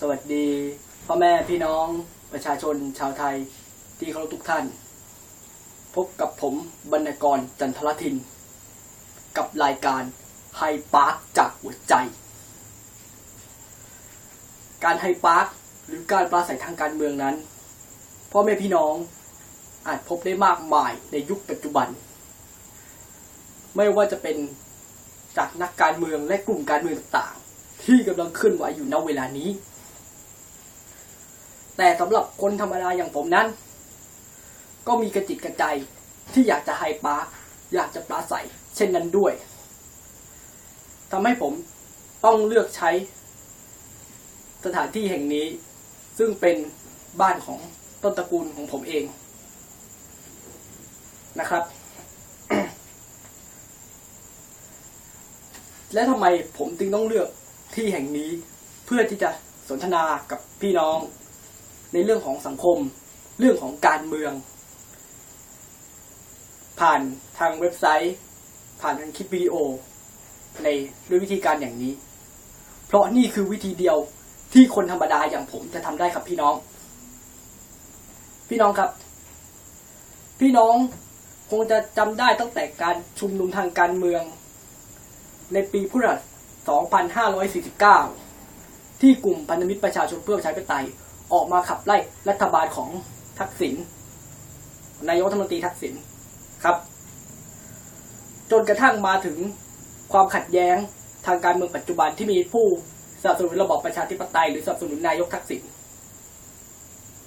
สวัสดีพ่อแม่พี่น้องประชาชนชาวไทยที่เคารพทุกท่าน พบกับผมบรรณกรจันทรทิน กับรายการไฮปาร์คจากหัวใจ การไฮปาร์คหรือการปราศัยทางการเมืองนั้นพ่อแม่พี่น้องอาจพบได้มากมายในยุคปัจจุบัน ไม่ว่าจะเป็นจากนักการเมืองและกลุ่มการเมืองต่างๆ ที่กำลังเคลื่อนไหวอยู่ณเวลานี้ แต่สำหรับคนธรรมดาอย่างผมนั้น ก็มีกระจิตกระใจที่อยากจะไฮปาร์คอยากจะปราศัยเช่นนั้นด้วยทำให้ผมต้องเลือกใช้ สถานที่แห่งนี้ ซึ่งเป็นบ้านของต้นตระกูลของผมเองนะครับ และทำไมผมจึงต้องเลือกที่แห่งนี้เพื่อที่จะสนทนากับพี่น้อง ในเรื่องของสังคม เรื่องของการเมือง ผ่านทางเว็บไซต์ ผ่านทางคลิปวิดีโอ ในด้วยวิธีการอย่างนี้ เพราะนี่คือวิธีเดียวที่คนธรรมดาอย่างผมจะทำได้ครับพี่น้อง พี่น้องครับ พี่น้องคงจะจำได้ตั้งแต่การชุมนุมทางการเมือง ในปีพุทธศักราช 2549 ที่กลุ่มพันธมิตรประชาชนเพื่อประชาธิปไตย ออกมาขับไล่รัฐบาลของทักษิณนายกรัฐมนตรีทักษิณครับ จนกระทั่งมาถึงความขัดแย้งทางการเมืองปัจจุบันที่มีผู้สนับสนุนระบอบประชาธิปไตย หรือสนับสนุนนายกทักษิณ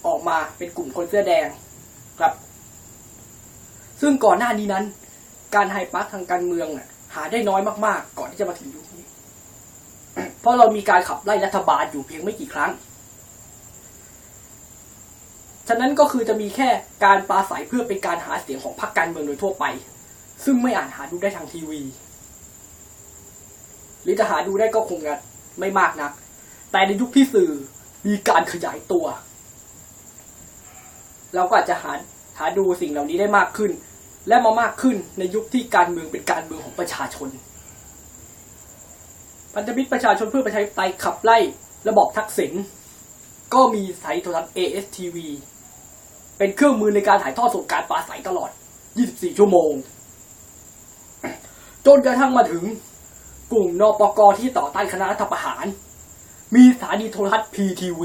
ออกมาเป็นกลุ่มคนเสื้อแดงครับ ซึ่งก่อนหน้านี้นั้น การไฮปาร์คทางการเมืองน่ะ หาได้น้อยมากๆ ก่อนที่จะมาถึงยุคนี้ เพราะเรามีการขับไล่รัฐบาลอยู่เพียงไม่กี่ครั้ง ฉะนั้นก็คือจะมีแค่การปราศัยเพื่อเป็นการหาเสียงของพรรคการเมืองโดยทั่วไป ซึ่งไม่อาจหาดูได้ทางทีวี หรือจะหาดูได้ก็คงจะไม่มากนัก แต่ในยุคที่สื่อมีการขยายตัว เราก็อาจจะหาหาดูสิ่งเหล่านี้ได้มากขึ้น และมามากขึ้นในยุคที่การเมืองเป็นการเมืองของประชาชน พันธมิตรประชาชนเพื่อประชาธิปไตยขับไล่ระบอบทักษิณก็มีสายโทรทัศน์ ASTV เป็นเครื่องมือในการถ่ายทอดสดการปราศัยตลอด 24 ชั่วโมง จนกระทั่งมาถึงกลุ่มนปกที่ต่อต้านคณะรัฐประหาร มีสถานีโทรทัศน์ PTV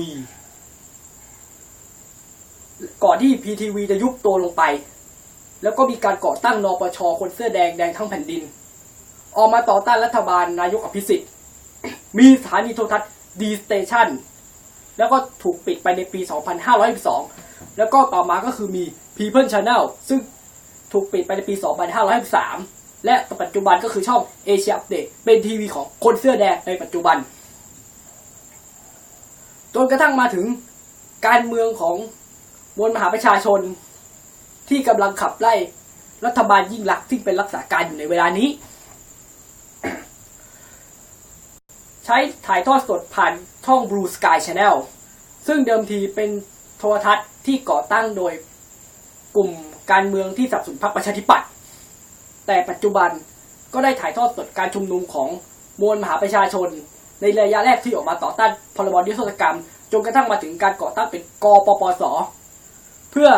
ก่อนที่ PTV จะยุบตัวลงไป แล้วก็มีการก่อตั้งนปช คนเสื้อแดงแดงทั้งแผ่นดิน ออกมาต่อต้านรัฐบาลนายกอภิสิทธิ์ มีสถานีโทรทัศน์ D Station แล้วก็ถูกปิดไปในปี 2512 แล้วก็ต่อมาก็คือมี People Channel ซึ่งถูกปิดไปในปี 2513 และปัจจุบันก็คือช่อง Asia Update เป็นทีวีของคนเสื้อแดงในปัจจุบัน จนกระทั่งมาถึงการเมืองของมวลมหาประชาชน ที่กำลังขับไล่รัฐบาลยิ่งหลักที่เป็นรักษาการอยู่ในเวลานี้ ใช้ถ่ายทอดสดผ่านช่อง Blue Sky Channel ซึ่งเดิมทีเป็นโทรทัศน์ที่ก่อตั้งโดยกลุ่มการเมืองที่สับสนุนพรรคประชาธิปัตย์แต่ปัจจุบันก็ได้ถ่ายทอดสดการชุมนุมของมวลมหาประชาชน ในระยะแรกที่ออกมาต่อต้านพรบนิรโทษกรรม จนกระทั่งมาถึงการก่อตั้งเป็นกปปส เพื่อ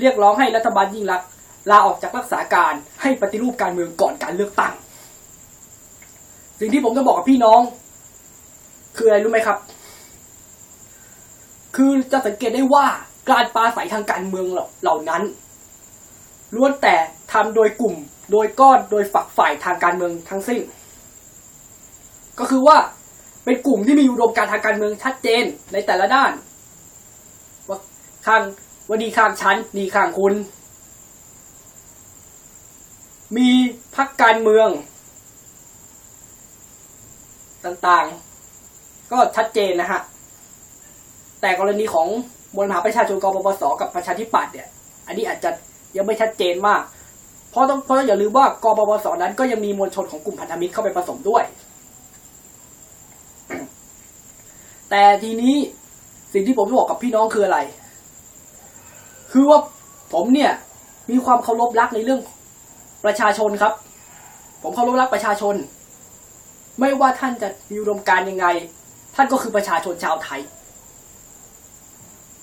เรียกร้องให้รัฐบาลยิ่งลักลาออกจากรักษาการให้ปฏิรูปการเมืองก่อนการเลือกตั้ง สิ่งที่ผมจะบอกกับพี่น้อง คืออะไรรู้ไหมครับ คือจะสังเกตได้ว่าการปราศัยทางการเมืองเหล่านั้นล้วนแต่ทำโดยกลุ่มโดยก้อนโดยฝักฝ่ายทางการเมืองทั้งสิ้น ก็คือว่าเป็นกลุ่มที่มีอุดมการทางการเมืองชัดเจนในแต่ละด้านว่าข้าง ว่าดีข้างฉันดีข้างคุณ มีพักการเมือง ต่างๆ ก็ชัดเจนนะฮะ แต่กรณีของมวลมหาประชาชนกปปส กับประชาธิปัตย์เนี่ย อันนี้อาจจะยังไม่ชัดเจนมาก เพราะต้องเพราะอย่าลืมว่ากปปส นั้นก็ยังมีมวลชนของกลุ่มพันธมิตรเข้าไปผสมด้วย แต่ทีนี้สิ่งที่ผมจะบอกกับพี่น้องคืออะไร คือว่าผมเนี่ยมีความเคารพรักในเรื่องประชาชนครับ ผมเคารพรักประชาชน ไม่ว่าท่านจะมีอุดมการยังไง ท่านก็คือประชาชนชาวไทย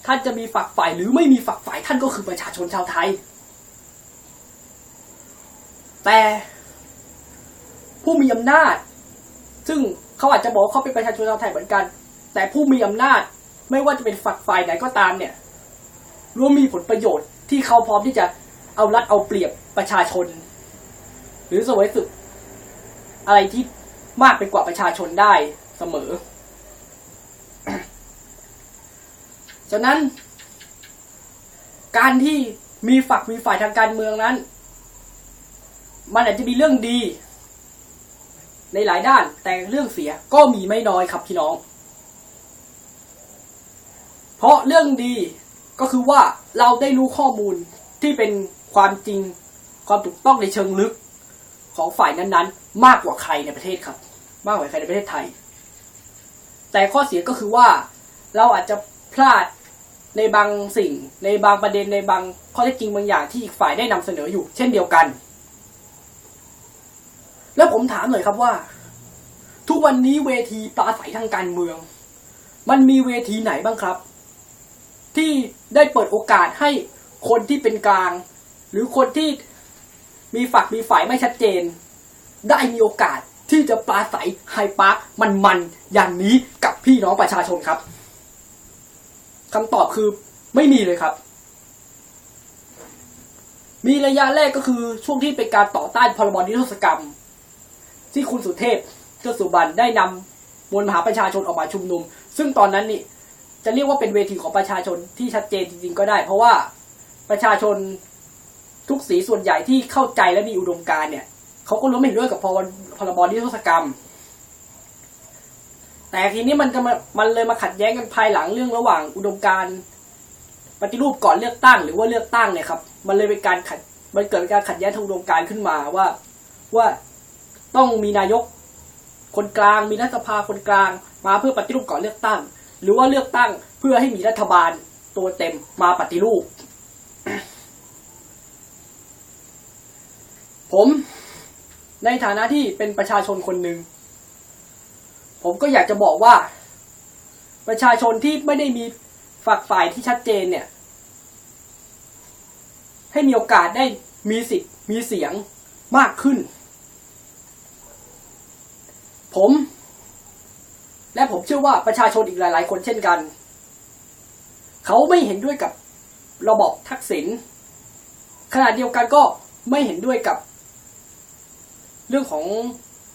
ท่านจะมีฝักฝ่ายหรือไม่มีฝักฝ่ายท่านก็คือประชาชนชาวไทย แต่ผู้มีอำนาจ ซึ่งเขาอาจจะบอกเขาเป็นประชาชนชาวไทยเหมือนกัน แต่ผู้มีอำนาจไม่ว่าจะเป็นฝักฝ่ายไหนก็ตามเนี่ย ล้วนมีผลประโยชน์ที่เขาพร้อมที่จะเอารัดเอาเปรียบประชาชน หรือสวยสุดอะไรที่มากไปกว่าประชาชนได้เสมอฉะนั้น การที่มีฝักมีฝ่ายทางการเมืองนั้น มันอาจจะมีเรื่องดี ในหลายด้านแต่เรื่องเสียก็มีไม่น้อยครับพี่น้อง เพราะเรื่องดี ก็คือว่าเราได้รู้ข้อมูลที่เป็นความจริงความถูกต้องในเชิงลึกของฝ่ายนั้นๆ มากกว่าใครในประเทศครับ มากกว่าใครในประเทศไทย แต่ข้อเสียก็คือว่าเราอาจจะพลาดในบางสิ่ง ในบางประเด็นในบางข้อเท็จจริงบางอย่างที่อีกฝ่ายได้นำเสนออยู่ เช่นเดียวกัน แล้วผมถามหน่อยครับว่า ทุกวันนี้เวทีปราศัยทางการเมือง มันมีเวทีไหนบ้างครับ ที่ได้เปิดโอกาสให้คนที่เป็นกลาง หรือคนที่มีฝักมีฝ่ายไม่ชัดเจน ได้มีโอกาสที่จะปราศัยไฮปาร์คมันๆอย่างนี้กับพี่น้องประชาชนครับคำตอบคือไม่มีเลยครับ มีระยะแรกก็คือช่วงที่เป็นการต่อต้านพรบนิรโทษกรรม ที่คุณสุเทพเทือกสุบรรณได้นำมวลมหาประชาชนออกมาชุมนุม ซึ่งตอนนั้นนี่ จะเรียกว่าเป็นเวทีของประชาชนที่ชัดเจนจริงๆก็ได้ เพราะว่าประชาชนทุกสีส่วนใหญ่ที่เข้าใจและมีอุดมการเนี่ยเขาก็รู้ไม่เห็นด้วยกับพรพรบนิรโทษกรรม แต่ทีนี้มันจะมามันเลยมาขัดแย้งกันภายหลังเรื่องระหว่างอุดมการปฏิรูปก่อนเลือกตั้ง หรือว่าเลือกตั้งเนี่ยครับ มันเลยเป็นการขัดมันเกิดการขัดแย้งทางอุดมการขึ้นมาว่าว่าต้องมีนายกคนกลาง มีรัฐสภาคนกลาง มาเพื่อปฏิรูปก่อนเลือกตั้ง หรือว่าเลือกตั้งเพื่อให้มีรัฐบาลตัวเต็มมาปฏิรูป ผมในฐานะที่เป็นประชาชนคนหนึ่ง ผมก็อยากจะบอกว่า ประชาชนที่ไม่ได้มีฝักฝ่ายที่ชัดเจนเนี่ย ให้มีโอกาสได้มีสิทธิ์มีเสียงมากขึ้น ผม และผมเชื่อว่าประชาชนอีกหลาย ๆ คนเช่นกัน เขาไม่เห็นด้วยกับระบบทักษิณขณะเดียวกันก็ไม่เห็นด้วยกับ เรื่องของ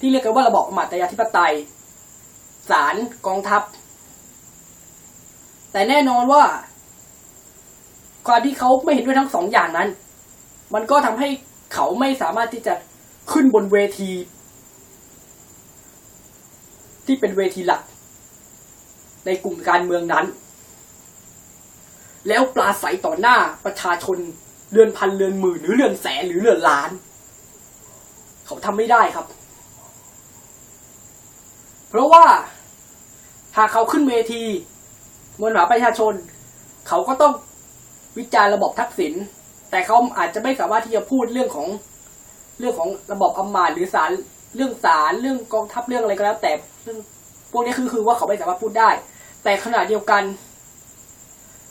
ที่เรียกกันว่าระบอบอมาตยาธิปไตยศาลกองทัพ แต่แน่นอนว่าความที่เขาไม่เห็นด้วยทั้งสองอย่างนั้น มันก็ทำให้เขาไม่สามารถที่จะขึ้นบนเวที ที่เป็นเวทีหลัก ในกลุ่มการเมืองนั้น แล้วปลาใสต่อหน้าประชาชนเรือนพันเรือนหมื่นหรือเรือนแสนหรือเรือนล้าน เขาทำไม่ได้ครับ เพราะว่าหากเขาขึ้นเวทีมวลมหาประชาชน เขาก็ต้องวิจารณ์ระบบทักษิณแต่เขาอาจจะไม่สามารถที่จะพูดเรื่องของเรื่องของระบบอำมาตย์หรือศาลเรื่องศาลเรื่องกองทัพเรื่องอะไรก็แล้วแต่พวกนี้คือคือว่าเขาไม่สามารถพูดได้ แต่ขณะเดียวกัน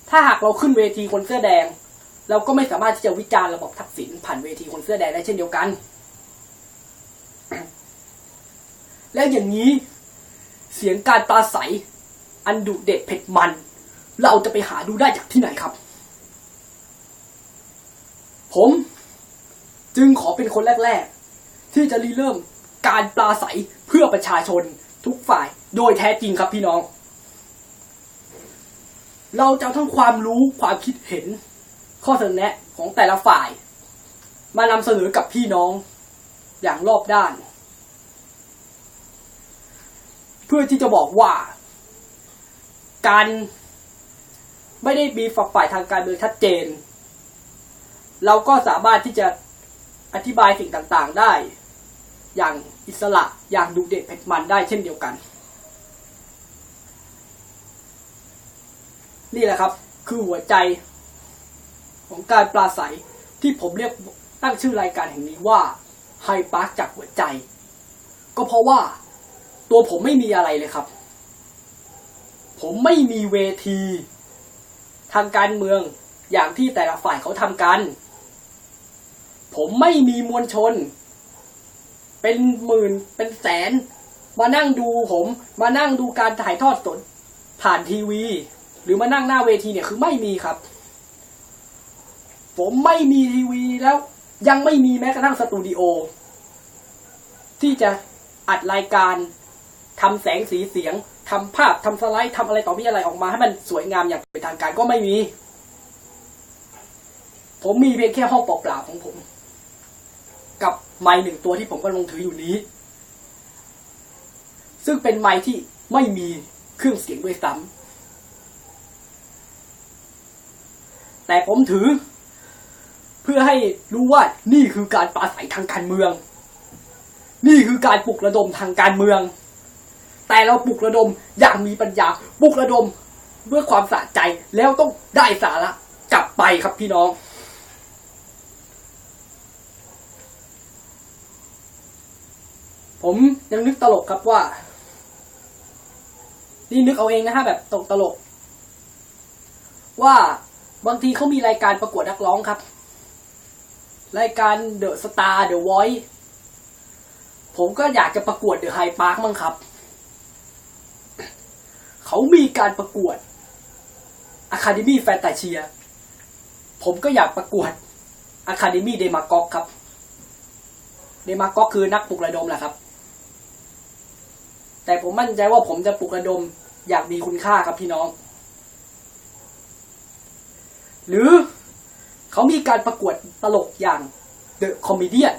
ถ้าหากเราขึ้นเวทีคนเสื้อแดง เราก็ไม่สามารถที่จะวิจารณ์ระบบทักษิณผ่านเวทีคนเสื้อแดงได้เช่นเดียวกัน แล้วอย่างนี้เสียงการปราศัย อันดุเด็ดเผ็ดมัน เราจะไปหาดูได้จากที่ไหนครับ ผมจึงขอเป็นคนแรก ๆ ที่จะรีเริ่มการปราศัยเพื่อประชาชนทุกฝ่ายโดยแท้จริงครับพี่น้อง เราจะทั้งความรู้ความคิดเห็น ข้อเสนอแนะของแต่ละฝ่าย มานำเสนอกับพี่น้องอย่างรอบด้าน เพื่อที่จะบอกว่า การไม่ได้มีฝักฝ่ายทางการเมืองชัดเจน เราก็สามารถที่จะอธิบายสิ่งต่างๆได้ อย่างอิสระอย่างดุเด็ดเผ็ดมันได้เช่นเดียวกัน นี่แหละครับ คือหัวใจ ของการปราศัยที่ผมเรียกตั้งชื่อรายการแห่งนี้ว่าไฮปาร์คจากหัวใจ ก็เพราะว่าตัวผมไม่มีอะไรเลยครับ ผมไม่มีเวที ทางการเมืองอย่างที่แต่ละฝ่ายเขาทำกัน ผมไม่มีมวลชน เป็นหมื่นเป็นแสน มานั่งดูผม มานั่งดูการถ่ายทอดสดผ่านทีวี หรือมานั่งหน้าเวทีเนี่ยคือไม่มีครับ ผมไม่มีทีวีแล้ว ยังไม่มีแม้กระทั่งสตูดิโอ ที่จะอัดรายการทำแสงสีเสียงทำภาพทำสไลด์ทำอะไรต่อมีอะไรออกมาให้มันสวยงามอย่างเป็นทางการก็ไม่มี ผมมีเพียงแค่ห้องเปล่าๆของผม กับไมค์หนึ่งตัวที่ผมกำลังถืออยู่นี้ ซึ่งเป็นไมค์ที่ไม่มีเครื่องเสียงด้วยซ้ำ แต่ผมถือ เพื่อให้รู้ว่านี่คือการปราศัยทางการเมือง นี่คือการปลุกระดมทางการเมือง แต่เราปลุกระดมอย่างมีปัญญาปลุกระดมเพื่อความสะใจแล้วต้องได้สาระกลับไปครับพี่น้อง ผมยังนึกตลกครับว่า นี่นึกเอาเองนะฮะแบบตกตลก ว่า บางทีเขามีรายการประกวดนักร้องครับ รายการเดอะสตาร์เดอะ o อยผมก็อยากจะประกวดเดอะไฮพาร์คมั้งครับ เขามีการประกวด Academy f a n t a s i a ผมก็อยากประกวด Academy d e m a g o g ครับ เดมาก็คือนักปลุกระดมแหละครับ แต่ผมมั่นใจว่าผมจะปลุกระดมอยางมีคุณค่าครับพี่น้อง หรือเขามีการประกวดตลกอย่าง The Comedian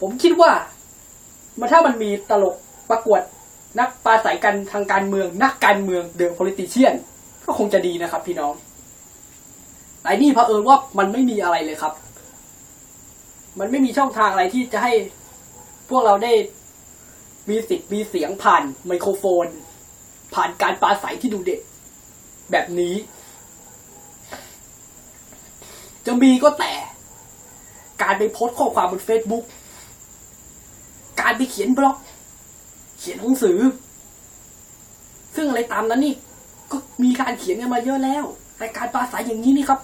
ผมคิดว่ามันถ้ามันมีตลกประกวดนักปราศัยกันทางการเมือง นักการเมือง The Politician ก็คงจะดีนะครับพี่น้องแต่นี่เผอิญว่ามันไม่มีอะไรเลยครับ มันไม่มีช่องทางอะไรที่จะให้พวกเราได้มีสิทธิ์มีเสียงผ่านไมโครโฟน ผ่านการปราศัยที่ดูเด็ดแบบนี้ จะมีก็แต่ การไปโพสต์ข้อความบน Facebook การไปเขียนบล็อก เขียนหนังสือ ซึ่งอะไรตามนั้นนี่ ก็มีการเขียนกันมาเยอะแล้ว แต่การปราศัยอย่างนี้นี่ครับ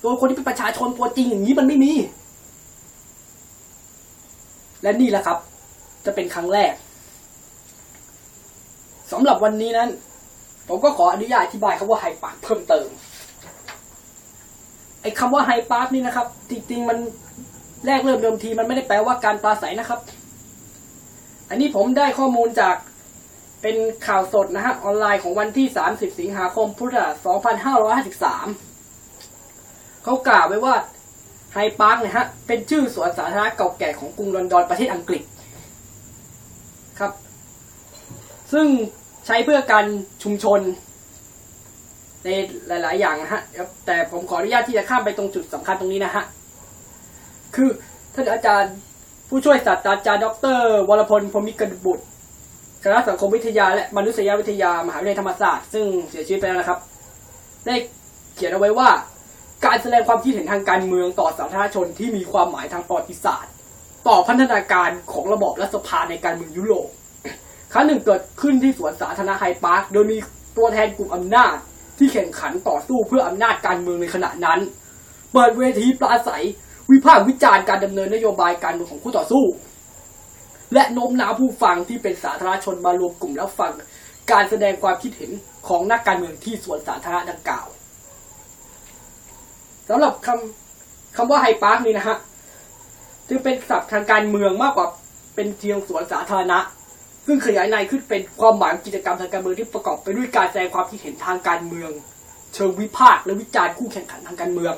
โดยคนที่เป็นประชาชนตัวจริงอย่างนี้มันไม่มี และนี่แหละครับ จะเป็นครั้งแรกสำหรับวันนี้นั้น ผมก็ขออนุญาตอธิบายคำว่าไฮปาร์คเพิ่มเติม ไอ้คำว่าไฮปาร์คนี่นะครับ จริงๆมันแรกเริ่มเดิมทีมันไม่ได้แปลว่าการปราศัยนะครับ อันนี้ผมได้ข้อมูลจากเป็นข่าวสดนะฮะ ออนไลน์ของวันที่ 30 สิงหาคมพุทธศักราช2553 เขากล่าวไว้ว่าไฮปาร์คเนี่ยฮะ เป็นชื่อสวนสาธารณะเก่าแก่ของกรุงลอนดอนประเทศอังกฤษครับ ซึ่งใช้เพื่อการชุมชน ในหลาย ๆ อย่างนะฮะแต่ผมขออนุญาตที่จะข้ามไปตรงจุดสำคัญตรงนี้นะฮะคือท่านอาจารย์ผู้ช่วยศาสตราจารย์ดร วรพลพรมิกรบุตรคณะสังคมวิทยาและมนุษยวิทยามหาวิทยาลัยธรรมศาสตร์ ซึ่งเสียชีวิตไปแล้วนะครับ ได้เขียนเอาไว้ว่า การแสดงความคิดเห็นทางการเมืองต่อสาธารณชนที่มีความหมายทางประวัติศาสตร์ ต่อพัฒนาการของระบอบรัฐสภาในการเมืองยุโรปครั้งหนึ่งเกิดขึ้นที่สวนสาธารณะไฮปาร์คโดยมีตัวแทนกลุ่มอำนาจ ที่แข่งขันต่อสู้เพื่ออำนาจการเมืองในขณะนั้น เปิดเวทีปราศัย วิพากษ์วิจารณ์การดำเนินนโยบายการเมืองของคู่ต่อสู้ และโน้มน้าวผู้ฟังที่เป็นสาธารณชนมารวมกลุ่มแล้วฟังการแสดงความคิดเห็นของนักการเมืองที่สวนสาธารณะดังกล่าวสำหรับคำคำว่าไฮปาร์คนี่นะฮะจึงเป็นศัพท์ทางการเมืองมากกว่าเป็นเพียงสวนสาธารณะ ซึ่งขยายในขึ้นเป็นความหมายของกิจกรรมทางการเมืองที่ประกอบไปด้วยการแสดงความคิดเห็นทางการเมือง เชิงวิพากษ์และวิจารณ์คู่แข่งขันทางการเมือง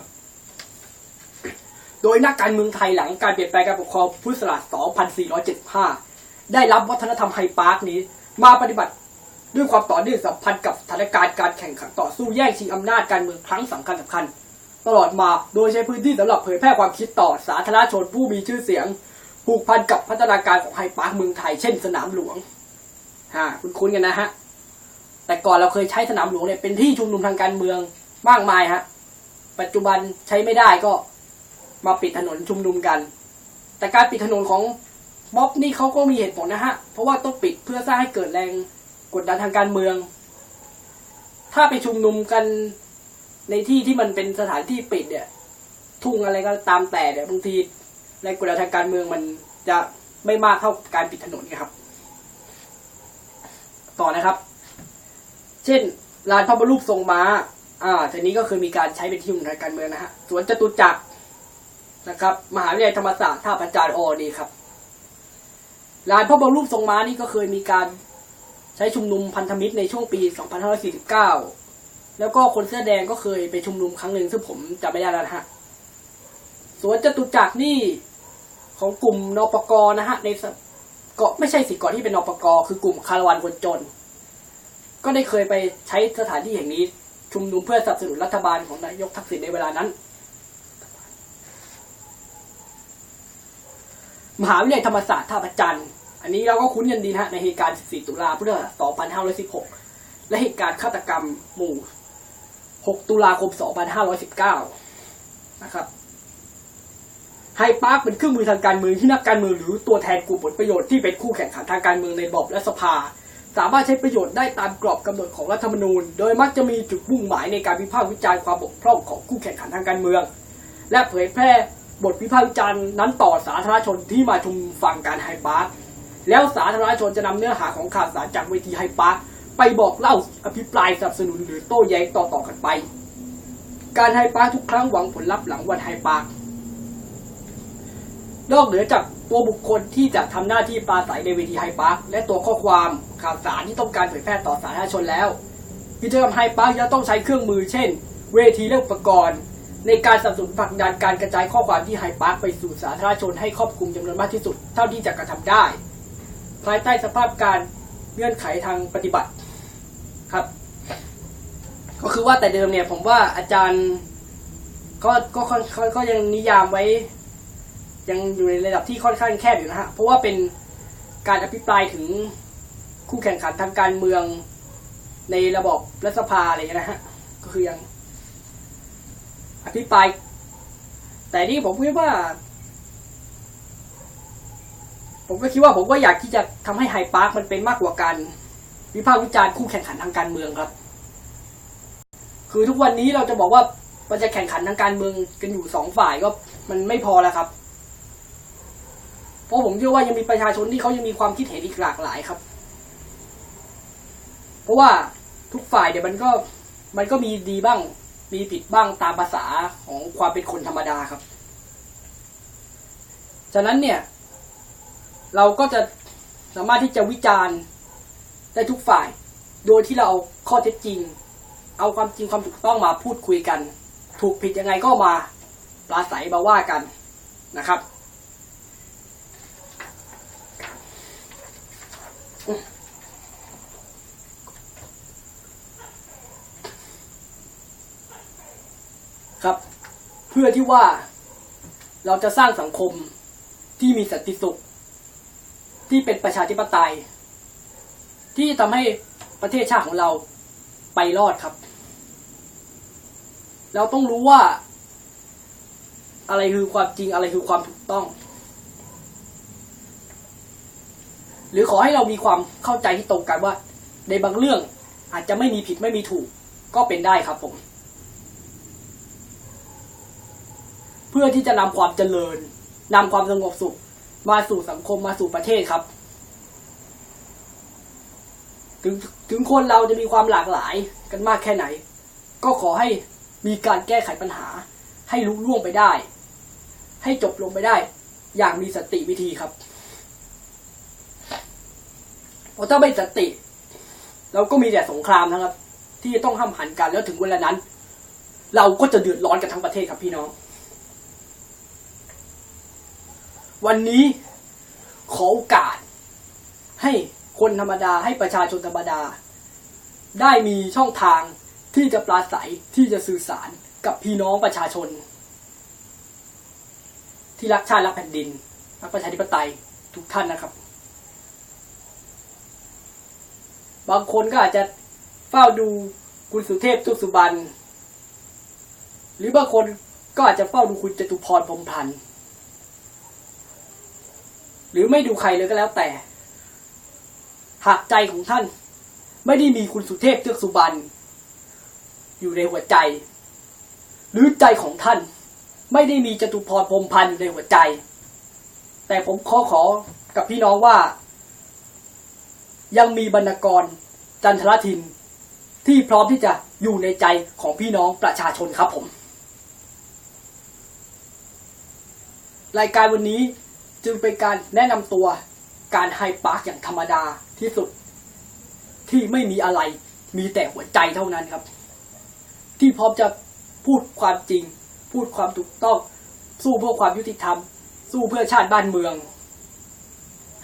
โดยนักการเมืองไทยหลังการเปลี่ยนแปลงการปกครองพุทธศักราช2475 ได้รับวัฒนธรรมไฮปาร์คนี้มาปฏิบัติด้วยความต่อเนื่องสัมพันธ์กับสถานการณ์การแข่งขันต่อสู้แย่งชิงอำนาจการเมืองครั้งสำคัญสำคัญ ตลอดมาโดยใช้พื้นที่สำหรับเผยแพร่ความคิดต่อสาธารณชนผู้มีชื่อเสียง ผูกพันกับพัฒนาการของไฮปาร์คเมืองไทย เช่นสนามหลวงฮะคุ้นกันนะฮะ แต่ก่อนเราเคยใช้สนามหลวงเนี่ยเป็นที่ชุมนุมทางการเมืองมากมายฮะ ปัจจุบันใช้ไม่ได้ก็มาปิดถนนชุมนุมกัน แต่การปิดถนนของม็อบนี่เขาก็มีเหตุผลนะฮะ เพราะว่าต้องปิดเพื่อสร้างให้เกิดแรงกดดันทางการเมือง ถ้าไปชุมนุมกันในที่ที่มันเป็นสถานที่ปิดเนี่ย ทุ่งอะไรก็ตามแต่เนี่ยบางที แรงกดดันทางการเมืองมันจะไม่มากเท่าการปิดถนนนะครับ ต่อนะครับ เช่นลานพระบรมรูปทรงม้า อ่าทีนี้ก็คือมีการใช้เป็นที่ชุมนุมทางการเมืองนะฮะสวนจตุจักรนะครับ มหาวิทยาลัยธรรมศาสตร์ท่าประจานทร์อนี่ครับลานพระบรมรูปทรงม้านี่ก็เคยมีการใช้ชุมนุมพันธมิตรในช่วงปี 2549 แล้วก็คนเสื้อแดงก็เคยไปชุมนุมครั้งหนึ่งซึ่งผมจำไม่ได้แล้วฮะสวนจตุจักรนี่ ของกลุ่มนปกนะฮะในเกาะไม่ใช่สิเกาะที่เป็นนปกคือกลุ่มคารวานคนจน ก็ได้เคยไปใช้สถานที่แห่งนี้ ชุมนุมเพื่อสนับสนุนรัฐบาลของนายกทักษิณในเวลานั้น มหาวิทยาลัยธรรมศาสตร์ท่าประจันทร์อันนี้เราก็คุ้นกันดีนะฮะในเหตุการณ์ 14 ตุลาพุทธศักราช2516 และเหตุการณ์ฆาตกรรมหมู่ 6 ตุลาคม 2519 นะครับ ไฮปาร์คเป็นเครื่องมือทางการเมืองที่นักการเมืองหรือตัวแทนกลุ่มผลประโยชน์ที่เป็นคู่แข่งขันทางการเมืองในระบและสภา สามารถใช้ประโยชน์ได้ตามกรอบกำหนดของรัฐธรรมนูญ โดยมักจะมีจุดมุ่งหมายในการวิพากษ์วิจารณ์ความบกพร่องของคู่แข่งขันทางการเมือง และเผยแพร่บทวิพากษ์วิจารณ์นั้นต่อสาธารณชนที่มาชุมฟังการไฮปาร์คแล้วสาธารณชนจะนำเนื้อหาของข่าวสารจากเวทีไฮปาร์คไปบอกเล่าอภิปรายสนับสนุนหรือโต้แย้งต่อๆกันไป การไฮปาร์คทุกครั้งหวังผลลัพธ์หลังวันไฮปาร์ค นอกเหนือจากตัวบุคคลที่จะทำหน้าที่ปราศัยในเวทีไฮปาร์คและตัวข้อความข่าวสารที่ต้องการเผยแพร่ต่อสาธารณชนแล้ว กิจกรรมไฮปาร์คจะต้องใช้เครื่องมือเช่น เวทีและอุปกรณ์ ในการสนับสนุนผลักดันการกระจายข้อความที่ไฮปาร์คไปสู่สาธารณชนให้ครอบคลุมจำนวนมากที่สุด เท่าที่จะกระทำได้ ภายใต้สภาพการเงื่อนไขทางปฏิบัติครับ ก็คือว่าแต่เดิมเนี่ยผมว่าอาจารย์ก็ก็ก็ยังนิยามไว้ ยังอยู่ในระดับที่ค่อนข้างแคบอยู่นะฮะ เพราะว่าเป็นการอภิปรายถึงคู่แข่งขันทางการเมืองในระบบรัฐสภาอะไรอย่างเงี้ยนะฮะ ก็คือยังอภิปราย แต่นี่ผมคิดว่า ผมก็คิดว่าผมก็อยากที่จะทำให้ไฮปาร์คมันเป็นมากกว่าการวิพากษ์วิจารณ์คู่แข่งขันทางการเมืองครับ คือทุกวันนี้เราจะบอกว่ามันจะแข่งขันทางการเมืองกันอยู่สองฝ่ายก็มันไม่พอแล้วครับ เพราะผมเชื่อว่ายังมีประชาชนที่เขายังมีความคิดเห็นอีกหลากหลายครับ เพราะว่าทุกฝ่ายเดี๋ยวมันก็มันก็มีดีบ้าง มีผิดบ้างตามภาษาของความเป็นคนธรรมดาครับ ฉะนั้นเนี่ย เราก็จะสามารถที่จะวิจารณ์ได้ทุกฝ่าย โดยที่เราเอาข้อเท็จจริง เอาความจริงความถูกต้องมาพูดคุยกัน ถูกผิดยังไงก็มาปราศัยมาว่ากันนะครับ ครับ เพื่อที่ว่าเราจะสร้างสังคมที่มีสันติสุข ที่เป็นประชาธิปไตย ที่ทำให้ประเทศชาติของเราไปรอดครับ เราต้องรู้ว่า อะไรคือความจริงอะไรคือความถูกต้อง หรือขอให้เรามีความเข้าใจที่ตรงกันว่า ในบางเรื่องอาจจะไม่มีผิดไม่มีถูกก็เป็นได้ครับผม เพื่อที่จะนำความเจริญนำความสงบสุข มาสู่สังคมมาสู่ประเทศครับ ถึงถึงคนเราจะมีความหลากหลายกันมากแค่ไหน ก็ขอให้มีการแก้ไขปัญหา ให้ลุล่วงไปได้ ให้จบลงไปได้ อย่างมีสติวิธีครับ เพราะถ้าไม่สติ เราก็มีแต่สงครามนะครับ ที่จะต้องห้ามหันกันแล้วถึงเวลานั้น เราก็จะเดือดร้อนกันทั้งประเทศครับพี่น้อง วันนี้ขอโอกาส ให้คนธรรมดาให้ประชาชนธรรมดา ได้มีช่องทางที่จะปราศัยที่จะสื่อสารกับพี่น้องประชาชน ที่รักชาติรักแผ่นดินรักประชาธิปไตยทุกท่านนะครับ บางคนก็อาจจะเฝ้าดูคุณสุเทพทุกสุบัน หรือบางคนก็อาจจะเฝ้าดูคุณจตุพรพรมพันธ์หรือไม่ดูใครเลยก็แล้วแต่ หากใจของท่าน ไม่ได้มีคุณสุเทพเทือกสุบรรณอยู่ในหัวใจ หรือใจของท่าน ไม่ได้มีจตุพรพรมพันธ์อยู่ในหัวใจ แต่ผมขอขอกับพี่น้องว่า ยังมีบรรณกรจันทรทิน ที่พร้อมที่จะอยู่ในใจของพี่น้องประชาชนครับผม รายการวันนี้จึงเป็นการแนะนำตัวการไฮปาร์คอย่างธรรมดาที่สุด ที่ไม่มีอะไรมีแต่หัวใจเท่านั้นครับ ที่พร้อมจะพูดความจริง พูดความถูกต้องสู้เพื่อความยุติธรรม สู้เพื่อชาติบ้านเมือง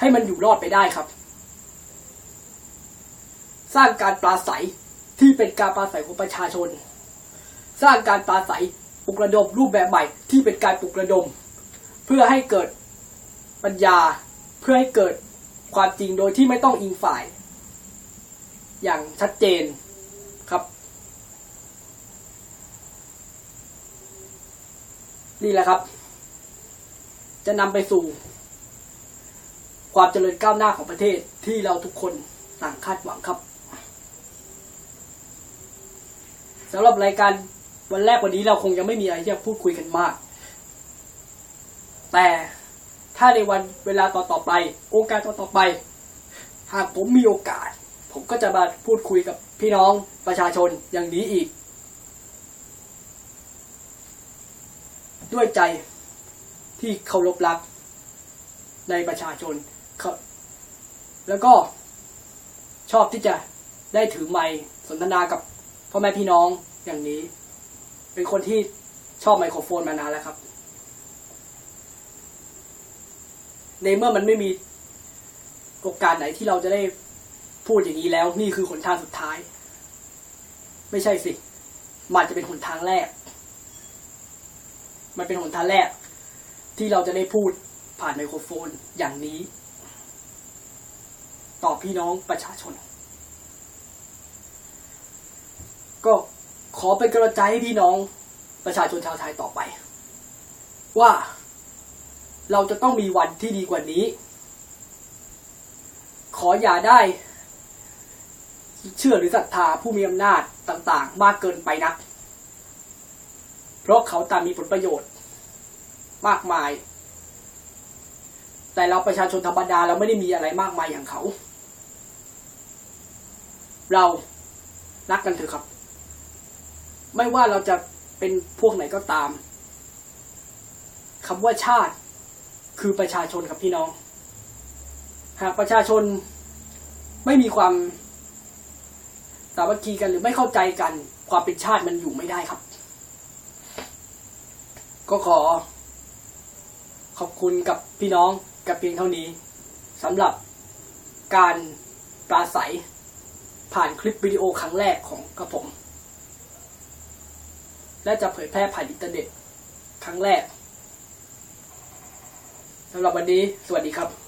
ให้มันอยู่รอดไปได้ครับ สร้างการปราศัยที่เป็นการปราศัยของประชาชน สร้างการปราศัยปลุกระดมรูปแบบใหม่ที่เป็นการปลุกระดม เพื่อให้เกิดปัญญาเพื่อให้เกิดความจริงโดยที่ไม่ต้องอิงฝ่าย อย่างชัดเจนครับ นี่แหละครับ จะนำไปสู่ ความเจริญก้าวหน้าของประเทศที่เราทุกคนต่างคาดหวังครับ สำหรับรายการวันแรกวันนี้เราคงยังไม่มีอะไรที่จะพูดคุยกันมาก แต่ถ้าในวันเวลาต่อต่อไป โอกาสต่อต่อไป หากผมมีโอกาส ผมก็จะมาพูดคุยกับพี่น้องประชาชนอย่างนี้อีก ด้วยใจที่เคารพรักในประชาชน แล้วก็ชอบที่จะได้ถือไมค์สนทนากับ พ่อแม่พี่น้องอย่างนี้ เป็นคนที่ชอบไมโครโฟนมานานแล้วครับ ในเมื่อมันไม่มีโอกาสไหนที่เราจะได้พูดอย่างนี้แล้ว นี่คือหนทางสุดท้าย ไม่ใช่สิ มันจจะเป็นหนทางแรก มันเป็นหนทางแรก ที่เราจะได้พูดผ่านไมโครโฟนอย่างนี้ ต่อพี่น้องประชาชน ก็ขอเป็นกำลังใจให้พี่น้องประชาชนชาวไทยต่อไป ว่าเราจะต้องมีวันที่ดีกว่านี้ ขออย่าได้ เชื่อหรือศรัทธาผู้มีอำนาจต่างๆ มากเกินไปนัก เพราะเขาต่างมีผลประโยชน์ มากมาย แต่เราประชาชนธรรมดาเราไม่ได้มีอะไรมากมายอย่างเขา เรารักกันเถอะครับ ไม่ว่าเราจะเป็นพวกไหนก็ตามคำว่าชาติคือประชาชนครับพี่น้อง หากประชาชนไม่มีความสามัคคีกันหรือไม่เข้าใจกัน ความเป็นชาติมันอยู่ไม่ได้ครับ ก็ขอ ขอบคุณกับพี่น้องกับเพียงเท่านี้สำหรับการปราศัยผ่านคลิปวิดีโอครั้งแรกของกระผม และจะเผยแพร่ผ่านอินเทอร์เน็ตครั้งแรกสำหรับวันนี้สวัสดีครับ